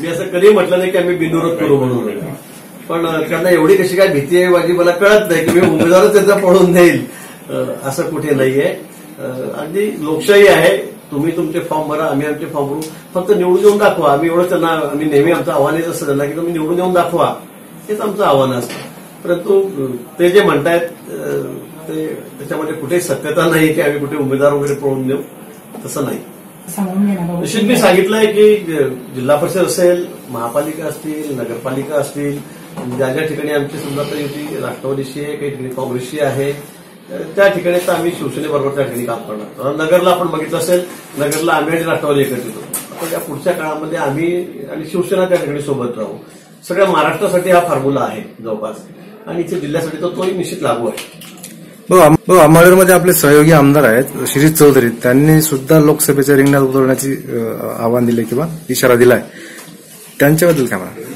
मी असं कधी म्हटलं नाही की आम्ही बिनविरोध करू म्हणून. पण त्यांना एवढी कशी काय भीती आहे माझी मला कळत नाही की मी उमेदवारच त्यांचा पळून देईल असं कुठे नाहीये. अगदी लोकशाही आहे. तुम्ही तुमचे फॉर्म भरा आम्ही आमचे फॉर्म भरू. फक्त निवडून येऊन दाखवा. आम्ही एवढं त्यांना आम्ही नेहमी आमचं आव्हान हेच असतं त्यांना की तुम्ही निवडून येऊन दाखवा. हेच आमचं आव्हान असतं. परंतु ते जे म्हणतायत ते त्याच्यामध्ये कुठेही सत्यता नाही की आम्ही कुठे उमेदवार वगैरे पळून देऊ तसं नाही. सांगून घेणार निश्चित मी सांगितलंय की जिल्हा परिषद असेल महापालिका असतील नगरपालिका असतील ज्या ज्या ठिकाणी आमची समजा तर युती राष्ट्रवादीशी आहे काही ठिकाणी काँग्रेसची आहे त्या ठिकाणी तर आम्ही शिवसेनेबरोबर त्या ठिकाणी काम करणार. कारण नगरला आपण बघितलं असेल नगरला आम्ही आणि राष्ट्रवादी एकत्रित होतो. पण या पुढच्या काळामध्ये आम्ही आणि शिवसेना त्या ठिकाणी सोबत राहू. सगळ्या महाराष्ट्रासाठी हा फॉर्म्युला आहे जवळपास. आणि इथे जिल्ह्यासाठी तर तोही निश्चित लागू आहे. अंबाडमध्ये आपले सहयोगी आमदार आहेत शिरीष चौधरी. त्यांनी सुद्धा लोकसभेच्या रिंगणात उतरण्याची आव्हान दिले किंवा इशारा दिलाय. त्यांच्याबद्दल काय म्हणा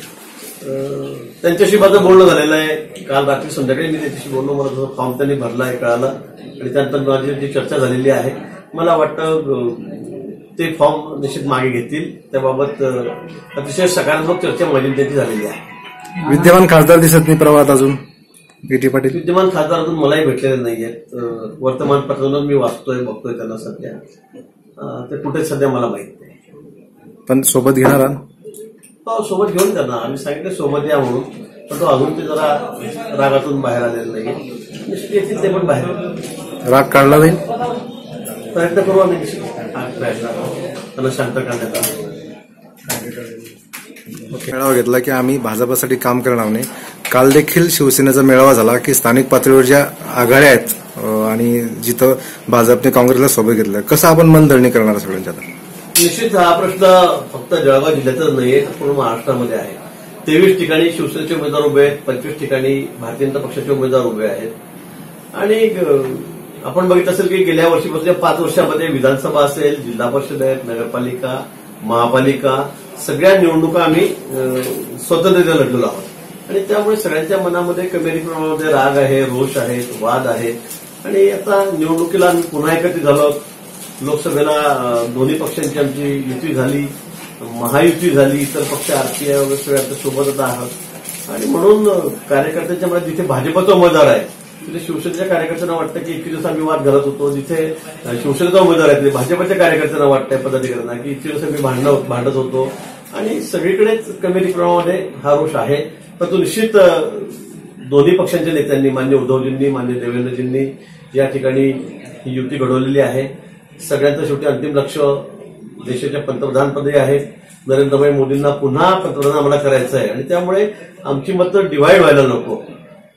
त्यांच्याशी माझं बोलणं झालेलं आहे. काल रात्री संध्याकाळी मी त्यांच्याशी बोललो. मला फॉर्म त्यांनी भरला आहे कळालं. आणि त्यानंतर माझी जी चर्चा झालेली आहे मला वाटतं ते फॉर्म निश्चित मागे घेतील. त्याबाबत अतिशय सकारात्मक चर्चा माझी त्यांची झालेली आहे. विद्यमान खासदार दिसत नाही प्रवाहात अजून. टी पाटील. विद्यमान खासदार अजून मलाही भेटलेले नाहीयेत अं, वर्तमानपत्रातून मी वाचतोय बघतोय त्यांना सध्या. ते कुठे सध्या मला माहीत नाही. पण सोबत घेणार? तो सोबत घेऊन त्यांना आम्ही सांगितलं सोबत या म्हणून. पण तो अजून ते जरा रागातून बाहेर आलेला नाही निश्चित येतील ते पण बाहेर. राग काढला जाईल? प्रयत्न करू आम्ही निश्चित. हा त्यांना शांत करण्याचा. मेळावा घेतला की आम्ही भाजपासाठी काम करणार नाही. काल देखील शिवसेनेचा मेळावा झाला की स्थानिक पातळीवर ज्या आघाड्या आहेत आणि जिथं भाजपने काँग्रेसला सोबत घेतलं कसं आपण मनधरणी करणार सगळ्यांच्या निश्चित हा प्रश्न फक्त जळगाव जिल्ह्यातच नाहीये पूर्ण महाराष्ट्रामध्ये आहे. तेवीस ठिकाणी शिवसेनेचे उमेदवार उभे आहेत पंचवीस ठिकाणी भारतीय जनता पक्षाचे उमेदवार उभे आहेत. आणि आपण बघितलं असेल की गेल्या वर्षीपासून पाच वर्षामध्ये विधानसभा असेल जिल्हा परिषद आहेत नगरपालिका महापालिका सगळ्या निवडणुका आम्ही अं, स्वतंत्ररित्या लढलेलो आहोत. आणि त्यामुळे सगळ्यांच्या मनामध्ये कमी प्रमाणामध्ये राग आहे रोष आहेत वाद आहेत आणि आता निवडणुकीला आम्ही पुन्हा एकत्रित झालो लोकसभेला दोन्ही पक्षांची आमची युती झाली महायुती झाली इतर पक्ष आरपीआय वगैरे सगळे सोबतच आहात. आणि म्हणून कार्यकर्त्यांच्या मनात जिथे भाजपचा उमेदवार आहे तिथे शिवसेनेच्या कार्यकर्त्यांना वाटतं की इतके दिवस आम्ही वाद घालत होतो. जिथे शिवसेनेचा उमेदवार आहे तिथे भाजपच्या कार्यकर्त्यांना वाटतंय पदाधिकाऱ्यांना की इतके दिवस आम्ही भांडण भांडत होतो. आणि सगळीकडेच कमी प्रमाणामध्ये हा रोष आहे. पण तो निश्चित दोन्ही पक्षांच्या नेत्यांनी मान्य उद्धवजींनी मान्य देवेंद्रजींनी या ठिकाणी ही युती घडवलेली आहे. सगळ्यांचं शेवटी अंतिम लक्ष देशाच्या पंतप्रधानपदी आहे नरेंद्रभाई मोदींना पुन्हा पंतप्रधान आम्हाला करायचं आहे आणि त्यामुळे आमची मतं डिव्हाइड व्हायला नको.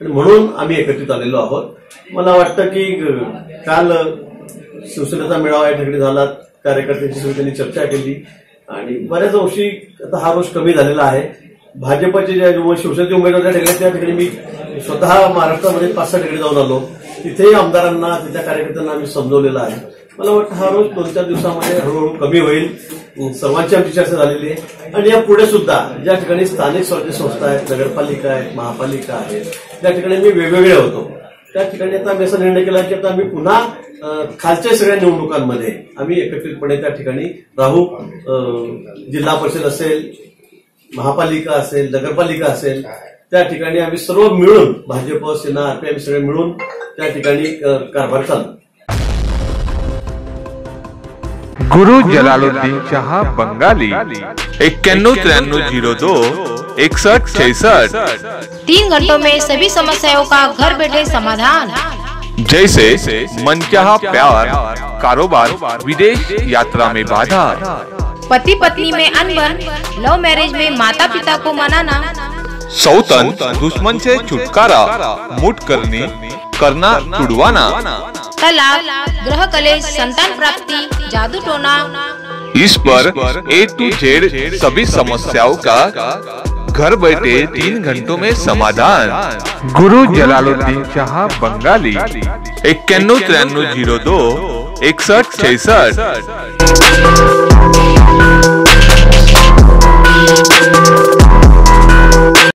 आणि म्हणून आम्ही एकत्रित आलेलो आहोत. मला वाटतं की काल शिवसेनेचा मेळावा या ठिकाणी झाला. कार्यकर्त्यांची त्यांनी चर्चा केली. आणि बऱ्याच अंशी आता हा रोष कमी झालेला आहे. भाजपचे जे शिवसेनेचे उमेदवार त्या ठिकाणी त्या ठिकाणी मी स्वतः महाराष्ट्रामध्ये पाच सहा ठिकाणी जाऊन आलो. तिथेही आमदारांना तिथल्या कार्यकर्त्यांना आम्ही समजवलेलं आहे. मला वाटतं हा रोज दोन चार दिवसामध्ये हळूहळू कमी होईल. सर्वांची आमची चर्चा झालेली आहे. आणि या पुढे सुद्धा ज्या ठिकाणी स्थानिक स्वराज्य संस्था आहेत नगरपालिका आहेत महापालिका आहेत त्या ठिकाणी मी वेगवेगळे होतो. त्या ठिकाणी आता आम्ही असा निर्णय केला की आता आम्ही पुन्हा खालच्या सगळ्या निवडणुकांमध्ये आम्ही एकत्रितपणे त्या ठिकाणी राहू. जिल्हा परिषद असेल महापालिका असेल नगरपालिका असेल त्या ठिकाणी आम्ही सर्व मिळून भाजप सेना आरपीएम सगळे मिळून त्या ठिकाणी कारभार चालू. गुरु जलालुद्दीन शहा बंगाली एक्क्याण्णव त्र्याण्णव झिरो दोन एकसठ छसठ। तीन घंटों में सभी समस्याओं का घर बैठे समाधान। जैसे मनचाहा प्यार कारोबार विदेश यात्रा में बाधा। पति पत्नी में अनबन लव मैरिज में माता पिता को मनाना। सौतन दुश्मन से छुटकारा मुठ करने करना छुड़वाना तलाक ग्रह कलेश संतान प्राप्ति जादू टोना। इस पर ए टू जेड सभी समस्याओं का घर बैठे तीन घंटों में समाधान। गुरु जलालुद्दीन शाह बंगाली। इक्यानो तिरानवे ज़ीरो दो इकसठ छसठ।